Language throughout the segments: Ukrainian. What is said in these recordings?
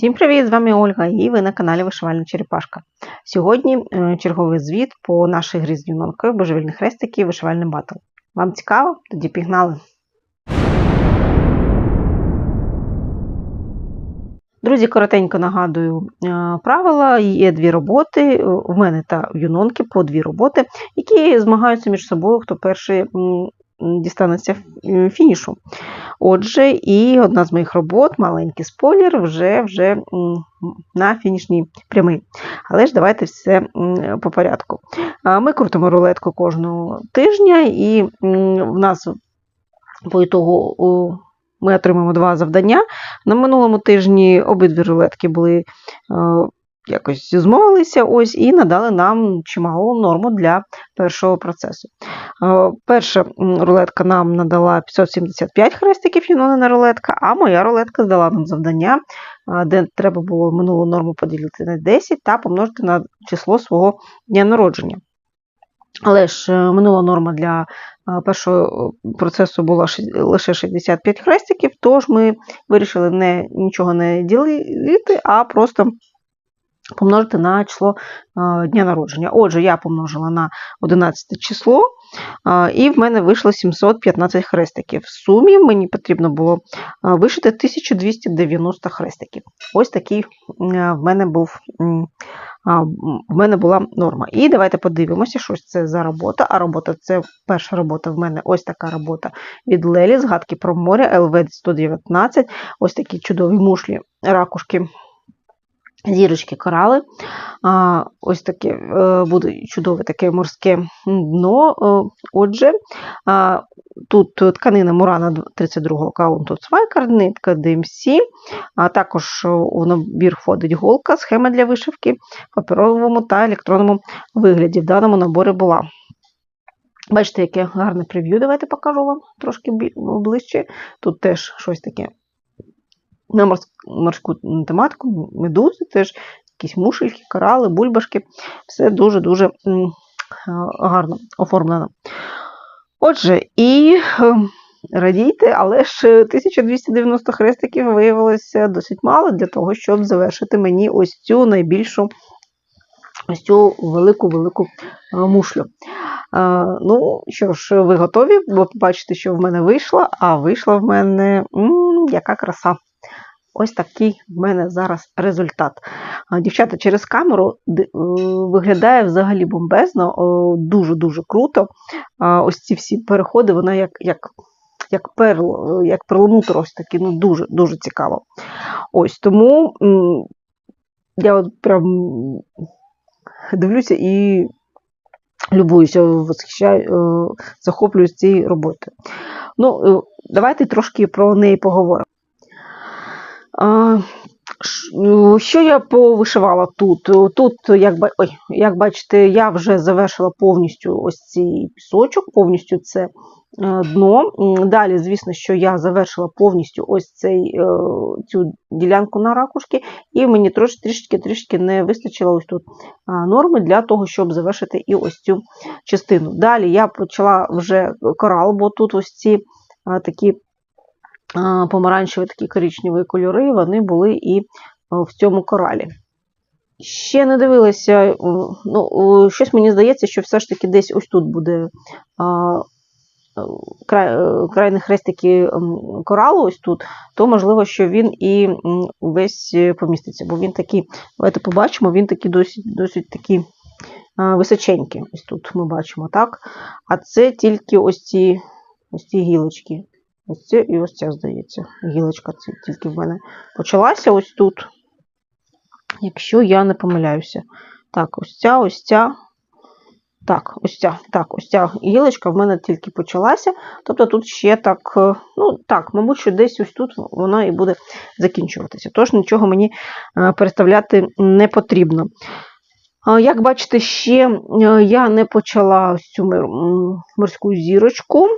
Всім привіт! З вами Ольга і ви на каналі Вишивальна Черепашка. Сьогодні е, черговий звіт по нашій грі з юнонкою Божевільних хрестиків Вишивальний батл. Вам цікаво? Тоді пігнали! Друзі, коротенько нагадую е, правила. Є дві роботи. е, В мене та в юнонки по дві роботи, які змагаються між собою, хто перший дістанеться е, фінішу. Отже, і одна з моїх робот, маленький спойлер, вже вже на фінішній прямий. Але ж давайте все по порядку. Ми крутимо рулетку кожного тижня, і в нас по ітогу ми отримаємо два завдання. На минулому тижні обидві рулетки були е, якось змовилися ось і надали нам чималу норму для першого процесу. Е, Перша рулетка нам надала 575 хрестиків юнонина рулетка, а моя рулетка здала нам завдання, е, де треба було минулу норму поділити на 10 та помножити на число свого дня народження. Але ж е, минула норма для першого процесу була лише 65 хрестиків, тож ми вирішили не, нічого не ділити, а просто помножити на число е, дня народження. Отже, я помножила на 11 число, е, і в мене вийшло 715 хрестиків. В сумі мені потрібно було е, вишити 1290 хрестиків. Ось такий в мене був. в мене була норма. І давайте подивимося, що це за робота. А робота це перша робота в мене ось така робота від Лелі, згадки про море, ЛВ 119, ось такі чудові мушлі, ракушки, зірочки, корали. Ось таке е, буде чудове таке морське дно. Е, Отже, тут тканина Мурана 32-го каунту Цвайкар, нитка DMC, а також у набір входить голка, схема для вишивки в паперовому та електронному вигляді. В даному наборі була. Бачите, яке гарне прев'ю. Давайте покажу вам трошки ближче. Тут теж щось таке на морс- морську тематику, медузи, теж якісь мушельки, корали, бульбашки. Все дуже-дуже е, гарно оформлено. Отже, і е, радійте, але ж е, 1290 хрестиків виявилося досить мало для того, щоб завершити мені ось цю найбільшу, ось цю велику-велику е, мушлю. Ну, що ж, ви готові? Бо побачите, що в мене вийшло, а вийшла в мене м, яка краса. Ось такий в мене зараз результат. Дівчата, через камеру е, виглядає взагалі бомбезно, дуже-дуже круто. Ось ці всі переходи, вона як, як, як перл, як перламутр, ось такі, ну дуже, дуже цікаво. Ось тому я от прям дивлюся і любуюся, восхищаю, е, захоплююсь цією роботою. Ну, е, давайте трошки про неї поговоримо. Ну, Що я повишивала тут? Тут, як, ой, як бачите, я вже завершила повністю ось цей пісочок, повністю це е, дно. Далі, звісно, що я завершила повністю ось цей, е, цю ділянку на ракушки, і мені трош, трішки трішки не вистачило ось тут норми для того, щоб завершити і ось цю частину. Далі я почала вже корал, бо тут ось ці такі помаранчеві такі коричневі кольори, вони були і е, в цьому коралі. Ще не дивилася, е, ну, щось мені здається, що все ж таки десь ось тут буде е, край, крайні хрестики коралу, ось тут, то можливо, що він і весь поміститься, бо він такий, давайте побачимо, він такий досить, досить такий височенький. Ось тут ми бачимо, так? А це тільки ось ці, ось ці гілочки. Ось це і ось ця, здається, гілочка це тільки в мене почалася ось тут. Якщо я не помиляюся. Так, ось ця, ось ця. Так, ось ця, так, ось ця гілочка в мене тільки почалася. Тобто тут ще так, е, ну так, мабуть, що десь ось тут вона і буде закінчуватися. Тож нічого мені е, переставляти не потрібно. Як бачите, ще я не почала ось цю морську зірочку.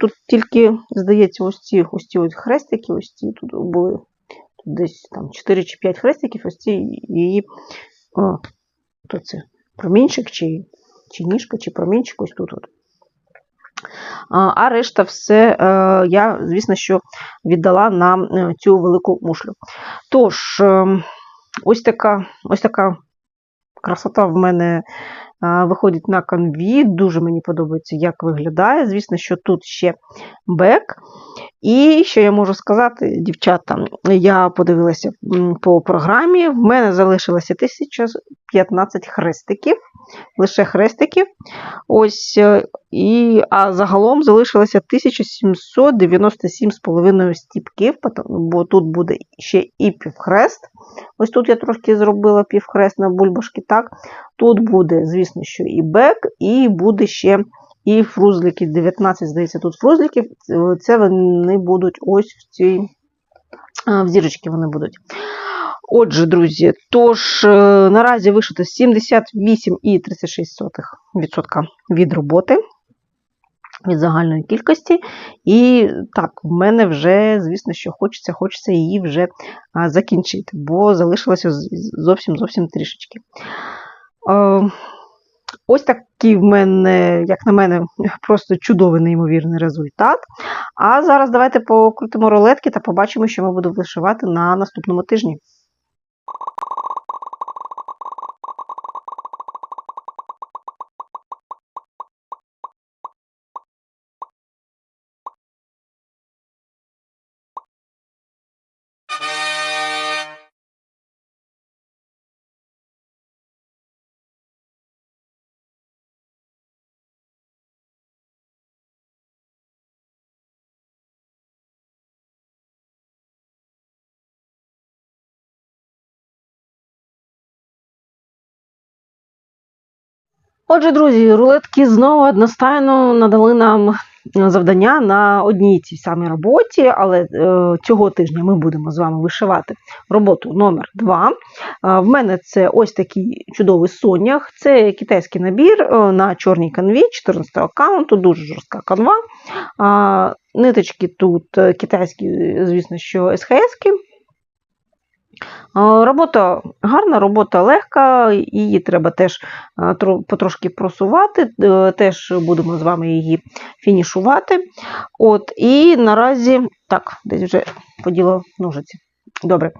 Тут тільки, здається, ось ці ось ці ось хрестики, ось ці тут були тут десь там 4 чи 5 хрестиків, ось ці її о, це промінчик чи, чи ніжка, чи промінчик ось тут. От. А решта все е, я, звісно, що віддала на е, цю велику мушлю. Тож, е, ось така, ось така красота в мене виходить на канві. Дуже мені подобається, як виглядає. Звісно, що тут ще бек. І що я можу сказати, дівчата, я подивилася по програмі, в мене залишилося 1015 хрестиків, лише хрестиків. Ось, е, і, а загалом залишилося 1797,5 стіпків, бо тут буде ще і півхрест. Ось тут я трошки зробила півхрест на бульбашки. так. Тут буде, звісно, що і бек, і буде ще і фрузлики. 19, здається, тут фрузликів. Це- вони будуть ось в цій а, в зірочки вони будуть. Отже, друзі, тож е, наразі вишито 78,36% від роботи, від загальної кількості. І так, в мене вже, звісно, що хочеться, хочеться її вже закінчити, бо залишилося зовсім зовсім трішечки. Е, Ось такий в мене, як на мене, просто чудовий неймовірний результат. А зараз давайте покрутимо рулетки та побачимо, що ми будемо вишивати на наступному тижні. Отже, друзі, рулетки знову одностайно надали нам завдання на одній цій самій роботі, але е, цього тижня ми будемо з вами вишивати роботу номер 2. Е, в мене це ось такий чудовий сонях. Це китайський набір е, на чорній канві 14 аккаунту, дуже жорстка канва. Ниточки тут китайські, звісно, що СХС-ки. А, Робота гарна, робота легка, її треба теж потрошки просувати, е, теж будемо з вами її фінішувати. От, і наразі, так, десь вже поділо ножиці. Добре.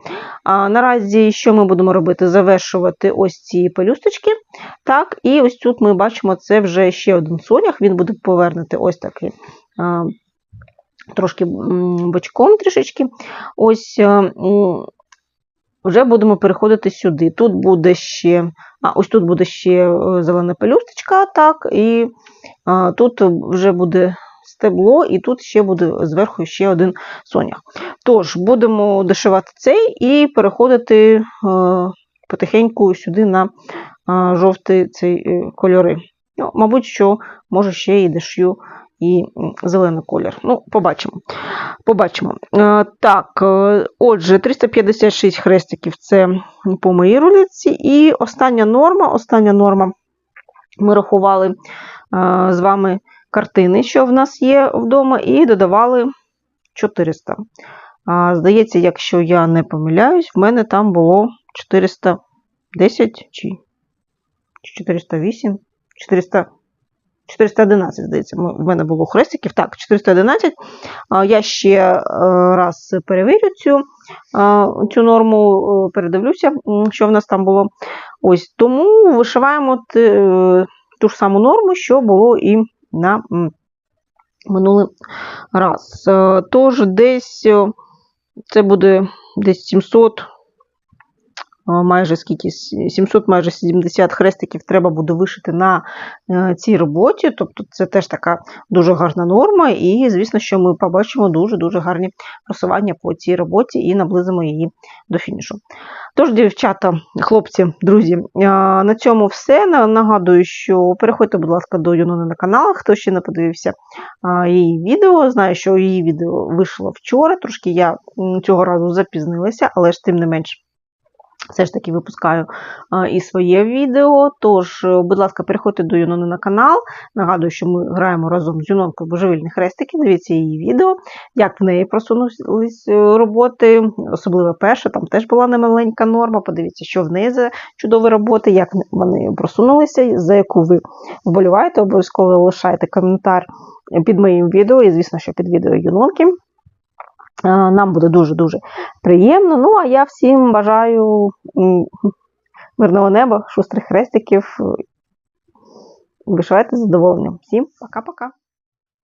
А, наразі що ми будемо робити? Завершувати ось ці пелюсточки. Так, і ось тут ми бачимо, це вже ще один сонях, він буде повернути ось такий. Трошки бочком трішечки. Ось е, вже будемо переходити сюди. Тут буде ще, а, ось тут буде ще е, зелена пелюсточка, так, і а, тут вже буде стебло, і тут ще буде зверху ще один сонях. Тож, будемо дошивати цей і переходити е, потихеньку сюди на а, жовтий цей е, кольори. Ну, мабуть, що може ще і дошью і зелений колір. Ну, побачимо. Побачимо. Е, Так, е, отже, 356 хрестиків це по моїй рулетці. І остання норма, остання норма. Ми рахували е, з вами картини, що в нас є вдома, і додавали 400. Здається, якщо я не помиляюсь, в мене там було 410 чи чи 408, 400, 411, здається, в мене було хрестиків. Так, 411. Я ще е, раз перевірю цю, е, цю норму, е, передивлюся, що в нас там було. Ось Тому вишиваємо ту ж саму норму, що було і на минулий раз. Тож десь це буде десь 700 а, майже скільки, 700, майже 70 хрестиків треба буде вишити на е, цій роботі. Тобто це теж така дуже гарна норма, і, звісно, що ми побачимо дуже-дуже гарні просування по цій роботі і наблизимо її до фінішу. Тож, дівчата, хлопці, друзі, на цьому все. Нагадую, що переходьте, будь ласка, до Юнони на канал, хто ще не подивився її відео. Знаю, що її відео вийшло вчора. Трошки я цього разу запізнилася, але ж тим не менш. Все ж таки випускаю а, і своє відео. Тож, е, будь ласка, переходьте до Юнони на канал. Нагадую, що ми граємо разом з Юнонкою божевільні хрестики. Дивіться її відео, як в неї просунулись е, роботи, особливо перша, там теж була немаленька норма. Подивіться, що в неї за чудові роботи, як вони просунулися, за яку ви вболіваєте. Обов'язково лишайте коментар під моїм відео, і, звісно, що під відео Юнонки. Е, Нам буде дуже-дуже приємно. Ну, а я всім бажаю мирного неба, шустрих хрестиків. Вишивайте задоволенням. Всім пока-пока.